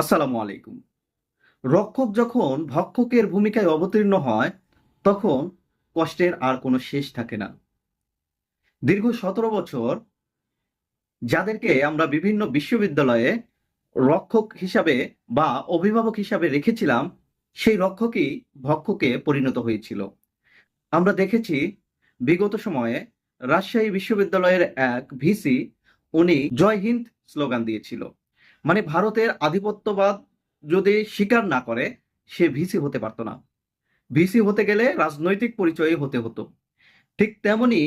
আসসালামু আলাইকুম। রক্ষক যখন ভক্ষকের ভূমিকায় অবতীর্ণ হয়, তখন কষ্টের আর কোনো শেষ থাকে না। দীর্ঘ সতেরো বছর যাদেরকে আমরা বিভিন্ন বিশ্ববিদ্যালয়ে রক্ষক হিসাবে বা অভিভাবক হিসাবে রেখেছিলাম, সেই রক্ষকই ভক্ষকে পরিণত হয়েছিল। আমরা দেখেছি বিগত সময়ে রাজশাহী বিশ্ববিদ্যালয়ের এক ভিসি, উনি জয় হিন্দ স্লোগান দিয়েছিল। মানে ভারতের আধিপত্যবাদ যদি স্বীকার না করে, সে ভিসি হতে পারতো না। ভিসি হতে গেলে রাজনৈতিক পরিচয় হতে হতো। ঠিক তেমনি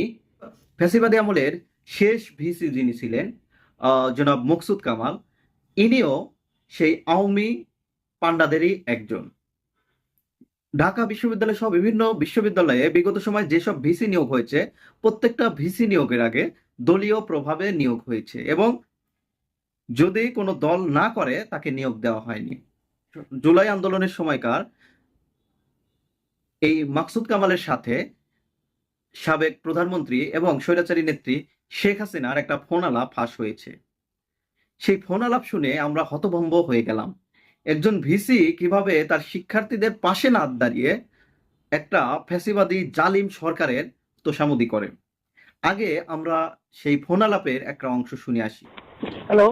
ফ্যাসিবাদী আমলের শেষ ভিসি যিনি ছিলেন জনাব মকসুদ কামাল, ইনিও সেই আওয়ামী পান্ডাদেরই একজন। ঢাকা বিশ্ববিদ্যালয় সহ বিভিন্ন বিশ্ববিদ্যালয়ে বিগত সময় যেসব ভিসি নিয়োগ হয়েছে, প্রত্যেকটা ভিসি নিয়োগের আগে দলীয় প্রভাবে নিয়োগ হয়েছে এবং যদি কোনো দল না করে, তাকে নিয়োগ দেওয়া হয়নি। জুলাই আন্দোলনের সময়কার এই মাকসুদ কামালের সাথে সাবেক প্রধানমন্ত্রী এবং স্বৈরাচারী নেত্রী শেখ হাসিনার একটা ফোন আলাপ ফাঁস হয়েছে। সেই ফোন আলাপ শুনে আমরা হতভম্ব হয়ে গেলাম। একজন ভিসি কীভাবে তার শিক্ষার্থীদের পাশে না দাঁড়িয়ে একটা ফ্যাসিবাদী জালিম সরকারের তোষামদি করে? আগে আমরা সেই ফোন আলাপের একটা অংশ শুনে আসি। হ্যালো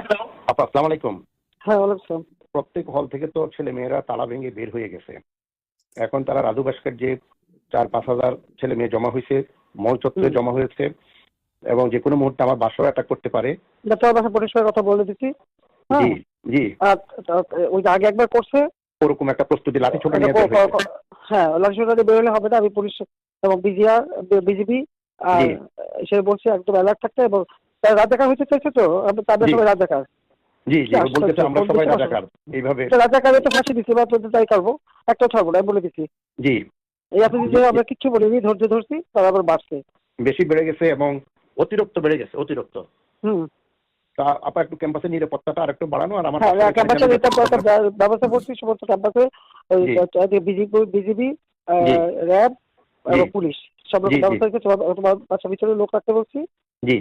আপা আসসালামু আলাইকুম হ্যাঁ ওয়ালাইকুম প্রত্যেক হল থেকে তো ছেলে মেয়েরা তালা ভেঙে বের হয়ে গেছে। এখন তারা রাজু ভাস্কর যে চার পাঁচ হাজার ছেলে মেয়ে জমা হয়েছে মল চত্বরে জমা হয়েছে এবং যে কোনো মুহূর্তে আমার বাসাও অ্যাটাক করতে পারে। বাসা পরিষ্কার কথা বলে দিচ্ছি। হ্যাঁ। জি জি। ওই আগে একবার করছে। ওরকম একটা প্রস্তুতি লাঠি ছোটা নিয়ে এটা বের ক- ক- হয়েছে। হ্যাঁ বেরোলে হবে না। আমি পুলিশ এবং বিজিআর বিজিবি আর সে বলছে একদম অ্যালার্ট থাকতে এবং দেখা হইতে চাইছে তো? তাদের। সবাই দেখার জি জি আশ্চর্য, আমরা সবাই রাজাকার। এইভাবে তো ফাঁসি দিচ্ছি বা তোদের তাই করব। একটা ছাড়বো না বলে দিচ্ছি জি। এই আপনি যে আমরা কিচ্ছু বলিনি ধৈর্য ধরছি তার আবার বাড়ছে। বেশি বেড়ে গেছে এবং অতিরিক্ত বেড়ে গেছে অতিরিক্ত। হুম। তা আপা একটু ক্যাম্পাসের নিরাপত্তাটা আর একটু বাড়ানো আর আমার হ্যাঁ ব্যবস্থা করছি সমস্ত ক্যাম্পাসে। বিজিবি র্যাব এবং পুলিশ। সব রকম। ব্যবস্থা তোমার ভিতরে লোক রাখতে বলছি। জি।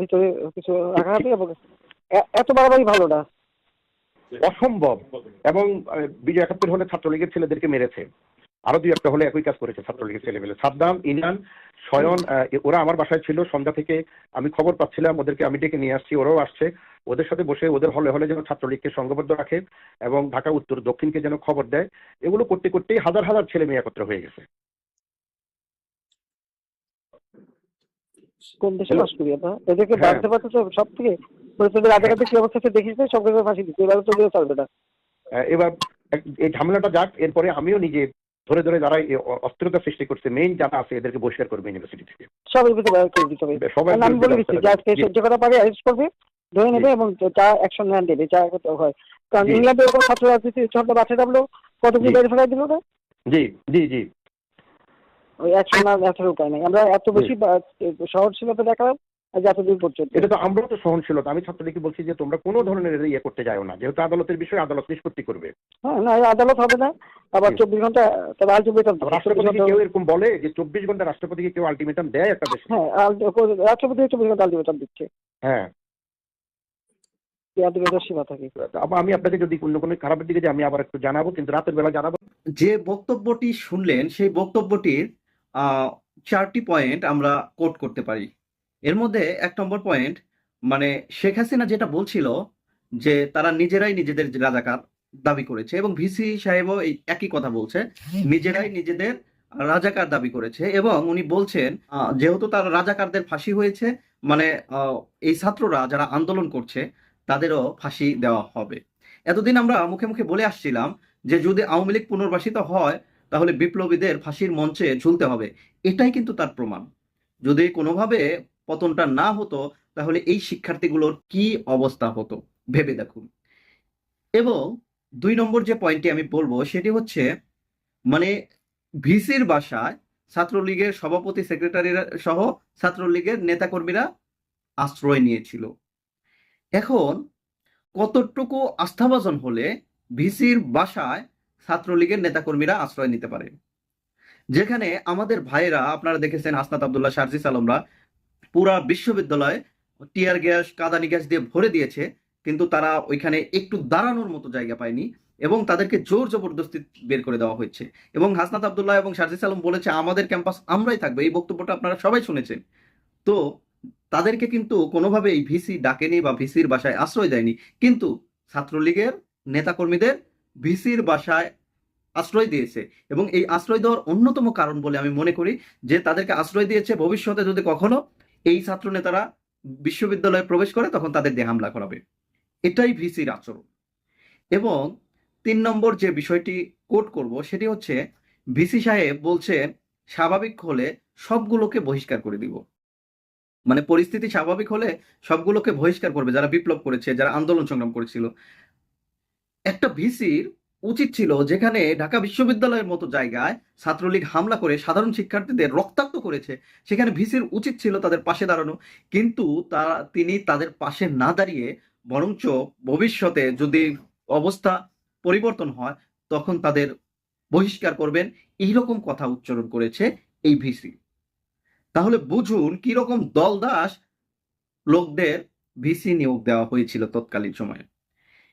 ভিতরে কিছু রাখা হবে এবং এত বাড়াবাড়ি ভালো না। অসম্ভব। এবং বিজয় একাত্তর হলে ছাত্রলীগের ছেলেদেরকে মেরেছে। আরও দুই একটা হলে একই কাজ করেছে ছাত্রলীগের ছেলে মেলে সাদ্দাম ইনান স্বয়ন ওরা আমার বাসায় ছিল। সন্ধ্যা থেকে আমি খবর পাচ্ছিলাম ওদেরকে আমি ডেকে নিয়ে আসছি ওরাও আসছে। ওদের সাথে বসে ওদের হলে হলে যেন ছাত্রলীগকে সংঘবদ্ধ রাখে এবং ঢাকা উত্তর দক্ষিণকে যেন খবর দেয়। এগুলো করতে করতেই হাজার হাজার ছেলে মেয়ে একত্র হয়ে গেছে। কোন দেশে বাস করি আমরা? এদেরকে হ্যাঁ। জানতে পারছ তো সব থেকে বলে তোদের আগে আগে কি অবস্থা হচ্ছে দেখিস না? সব কিছু ফাঁসি দিচ্ছে এবার তো চলবে না। এবার এই ঝামেলাটা যাক এরপরে আমিও নিজে ধরে ধরে যারা অস্থিরতা সৃষ্টি করছে মেইন যারা আছে এদেরকে বহিষ্কার করবে ইউনিভার্সিটি থেকে। সবের ভিতরে বাইরে করে দিতে হবে। সবাই আমি বলে দিচ্ছি জি, সহ্য করা পারে অ্যারেস্ট করবে ধরে নেবে এবং যা অ্যাকশন নেন দেবে যা করতে হয়। কারণ ইংল্যান্ডে এরকম ছাত্র রাজনীতি ছোট বাচ্চা ডাবলো কতগুলো জি। বেড়ে ফেলাই দিল না জি জি জি। ওই অ্যাকশন না দেখার উপায় নেই। আমরা এত বেশি সহনশীলতা দেখালাম আজ এতদিন পর্যন্ত। এটা তো আমরাও তো সহনশীলতা। আমি ছাত্রলীগকে বলছি যে তোমরা কোনো ধরনের ইয়ে করতে যাও না। যেহেতু আদালতের বিষয় আদালত নিষ্পত্তি করবে। হ্যাঁ না আদালত হবে না। আবার চব্বিশ ঘণ্টা তবে আলটিমেটাম আবার রাষ্ট্রপতিকে কেউ এরকম বলে যে চব্বিশ ঘণ্টা রাষ্ট্রপতিকে কেউ আলটিমেটাম দেয় একটা দেশে? হ্যাঁ রাষ্ট্রপতি চব্বিশ ঘণ্টা আলটিমেটাম দিচ্ছে। হ্যাঁ। আমি আপনাকে যদি অন্য কোনো খারাপের দিকে যে আমি আবার একটু জানাব কিন্তু রাতের বেলা জানাব। যে বক্তব্যটি শুনলেন সেই বক্তব্যটির চারটি পয়েন্ট আমরা কোট করতে পারি। এর মধ্যে এক নম্বর পয়েন্ট মানে শেখ হাসিনা যেটা বলছিল যে তারা নিজেরাই নিজেদের রাজাকার দাবি করেছে এবং ভিসি সাহেবও এই একই কথা বলছে, নিজেরাই নিজেদের রাজাকার দাবি করেছে এবং উনি বলছেন যেহেতু তার রাজাকারদের ফাঁসি হয়েছে মানে এই ছাত্ররা যারা আন্দোলন করছে তাদেরও ফাঁসি দেওয়া হবে। এতদিন আমরা মুখে মুখে বলে আসছিলাম যে যদি আওয়ামী লীগ পুনর্বাসিত হয় তাহলে বিপ্লবীদের ফাঁসির মঞ্চে ঝুলতে হবে। এটাই কিন্তু তার প্রমাণ। যদি কোনোভাবে পতনটা না হতো, তাহলে এই শিক্ষার্থীগুলোর কি অবস্থা হতো? ভেবে দেখুন। এবং দুই নম্বর যে পয়েন্টটি আমি বলব, সেটি হচ্ছে মানে ভিসির বাসায় ছাত্রলীগের সভাপতি সেক্রেটারিরা সহ ছাত্রলীগের নেতাকর্মীরা আশ্রয় নিয়েছিল। এখন কতটুকু আস্থাভাজন হলে ভিসির বাসায় ছাত্রলীগের নেতাকর্মীরা আশ্রয় নিতে পারে। যেখানে আমাদের ভাইয়েরা, আপনারা দেখেছেন হাসনাত আবদুল্লাহ, শারজিস আলমরা পুরা বিশ্ববিদ্যালয় টিয়ার গ্যাস, কাদানি গ্যাস দিয়ে ভরে দিয়েছে, কিন্তু তারা ওইখানে একটু দাঁড়ানোর মতো জায়গা পায়নি এবং তাদেরকে জোর জবরদস্তি বের করে দেওয়া হয়েছে। এবং হাসনাত আবদুল্লাহ এবং শারজিস আলম বলেছে, আমাদের ক্যাম্পাস আমরাই থাকব। এই বক্তব্যটা আপনারা সবাই শুনেছেন। তো তাদেরকে কিন্তু কোনোভাবে এই ভিসি ডাকেনি বা ভিসির বাসায় আশ্রয় দেয়নি। কিন্তু ছাত্রলীগের নেতাকর্মীদের ভিসির বাসায় আশ্রয় দিয়েছে এবং এই আশ্রয় দেওয়ার অন্যতম কারণ বলে আমি মনে করি যে তাদেরকে আশ্রয় দিয়েছে ভবিষ্যতে যদি কখনো এই ছাত্র নেতারা বিশ্ববিদ্যালয়ে প্রবেশ করে, তখন তাদের দিয়ে হামলা করাবে। এটাই ভিসির আচরণ। এবং তিন নম্বর যে বিষয়টি কোট করব, সেটি হচ্ছে ভিসি সাহেব বলছে, স্বাভাবিক হলে সবগুলোকে বহিষ্কার করে দিব। মানে পরিস্থিতি স্বাভাবিক হলে সবগুলোকে বহিষ্কার করবে, যারা বিপ্লব করেছে, যারা আন্দোলন সংগ্রাম করেছিল। একটা ভিসির উচিত ছিল যেখানে ঢাকা বিশ্ববিদ্যালয়ের মতো জায়গায় ছাত্রলীগ হামলা করে সাধারণ শিক্ষার্থীদের রক্তাক্ত করেছে, সেখানে ভিসির উচিত ছিল তাদের পাশে দাঁড়ানো। কিন্তু তা, তিনি তাদের পাশে না দাঁড়িয়ে বরঞ্চ ভবিষ্যতে যদি অবস্থা পরিবর্তন হয়, তখন তাদের বহিষ্কার করবেন। এইরকম কথা উচ্চারণ করেছে এই ভিসি। তাহলে বুঝুন কীরকম দলদাস লোকদের ভিসি নিয়োগ দেওয়া হয়েছিল তৎকালীন সময়ে।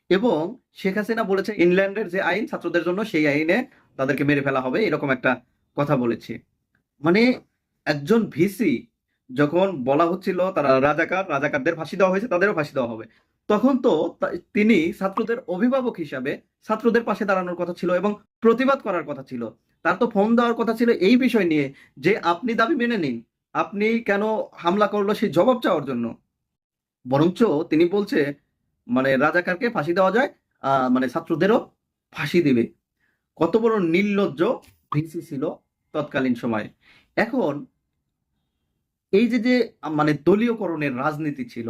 এবং শেখ হাসিনা বলেছে ইংল্যান্ডের যে আইন, ছাত্রদের জন্য সেই আইনে তাদেরকে মেরে ফেলা হবে, এরকম একটা কথা বলেছে। মানে একজন ভিসি যখন বলা হচ্ছিল তারা রাজাকার, রাজাকারদের ফাঁসি দেওয়া হয়েছে, তাদেরও ফাঁসি দেওয়া হবে। তখন তো, তিনি ছাত্রদের অভিভাবক হিসাবে ছাত্রদের পাশে দাঁড়ানোর কথা ছিল এবং প্রতিবাদ করার কথা ছিল। তার তো ফোন দেওয়ার কথা ছিল এই বিষয় নিয়ে যে, আপনি দাবি মেনে নিন। আপনি কেন হামলা করল সেই জবাব চাওয়ার জন্য? বরঞ্চ তিনি বলছে মানে রাজাকারকে ফাঁসি দেওয়া যায় মানে ছাত্রদেরও ফাঁসি দিবে। কত বড় নির্লজ্জ ভিসি ছিল তৎকালীন সময়ে। এখন এই যে যে মানে দলীয়করণের রাজনীতি ছিল,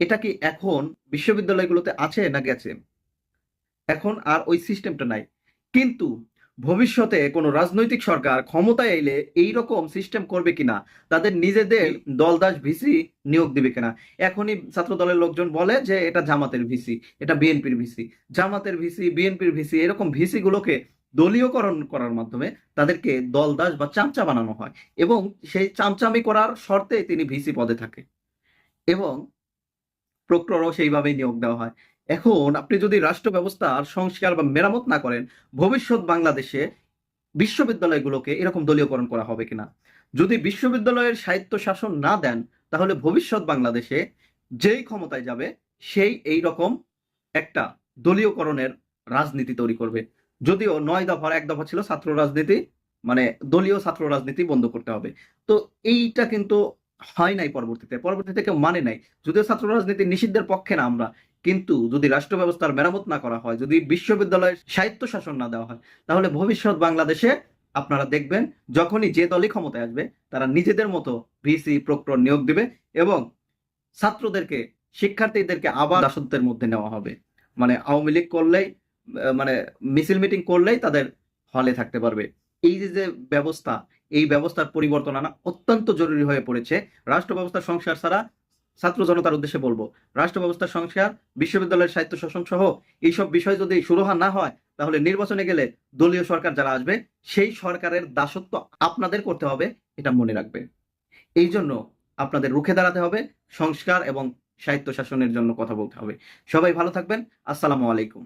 এটা কি এখন বিশ্ববিদ্যালয়গুলোতে আছে না গেছে? এখন আর ওই সিস্টেমটা নাই। কিন্তু ভবিষ্যতে কোনো রাজনৈতিক সরকার ক্ষমতায় এলে এই রকম সিস্টেম করবে কিনা? তাদের নিজেদের দলদাস ভিসি নিয়োগ দিবে কিনা? এখনই ছাত্র দলের লোকজন বলে যে এটা জামাতের ভিসি এটা বিএনপির ভিসি। জামাতের ভিসি বিএনপির ভিসি এরকম ভিসি গুলোকে দলীয়করণ করার মাধ্যমে তাদেরকে দলদাস বা চামচা বানানো হয় এবং সেই চামচামি করার শর্তে তিনি ভিসি পদে থাকে এবং প্রক্টরও সেইভাবেই নিয়োগ দেওয়া হয়। এখন আপনি যদি রাষ্ট্র ব্যবস্থার সংস্কার বা মেরামত না করেন, ভবিষ্যৎ বাংলাদেশে বিশ্ববিদ্যালয়গুলোকে এরকম দলীয়করণ করা হবে কিনা? যদি বিশ্ববিদ্যালয়ের সাহিত্য শাসন না দেন, তাহলে ভবিষ্যৎ বাংলাদেশে যেই ক্ষমতায় যাবে, সেই এই রকম একটা দলীয়করণের রাজনীতি তৈরি করবে। যদিও নয় দফার এক দফা ছিল ছাত্র রাজনীতি মানে দলীয় ছাত্র রাজনীতি বন্ধ করতে হবে। তো এইটা কিন্তু হয় নাই পরবর্তীতে পরবর্তীতে কেউ মানে নাই। যদিও ছাত্র রাজনীতি নিষিদ্ধের পক্ষে না আমরা কিন্তু যদি রাষ্ট্র ব্যবস্থার মেরামত না করা হয়, যদি বিশ্ববিদ্যালয়ের সাহিত্য শাসন না দেওয়া হয়, তাহলে ভবিষ্যৎ বাংলাদেশে আপনারা দেখবেন যখনই যে দলই ক্ষমতায় আসবে, তারা নিজেদের মতো ভিসি, প্রক্টর নিয়োগ দিবে এবং ছাত্রদেরকে, শিক্ষার্থীদেরকে আবার দাসত্বের মধ্যে নেওয়া হবে। মানে আওয়ামী লীগ করলেই মানে মিছিল মিটিং করলেই তাদের হলে থাকতে পারবে। এই যে ব্যবস্থা, এই ব্যবস্থার পরিবর্তন আনা অত্যন্ত জরুরি হয়ে পড়েছে। রাষ্ট্র ব্যবস্থার সংস্কার ছাড়া ছাত্র জনতার উদ্দেশ্যে বলব। রাষ্ট্র ব্যবস্থার সংস্কার, বিশ্ববিদ্যালয়ের সাহিত্য শাসন সহ এইসব বিষয় যদি সুরহা না হয়, তাহলে নির্বাচনে গেলে দলীয় সরকার যারা আসবে, সেই সরকারের দাসত্ব আপনাদের করতে হবে, এটা মনে রাখবে। এই জন্য আপনাদের রুখে দাঁড়াতে হবে, সংস্কার এবং সাহিত্য শাসনের জন্য কথা বলতে হবে। সবাই ভালো থাকবেন, আসসালামু আলাইকুম।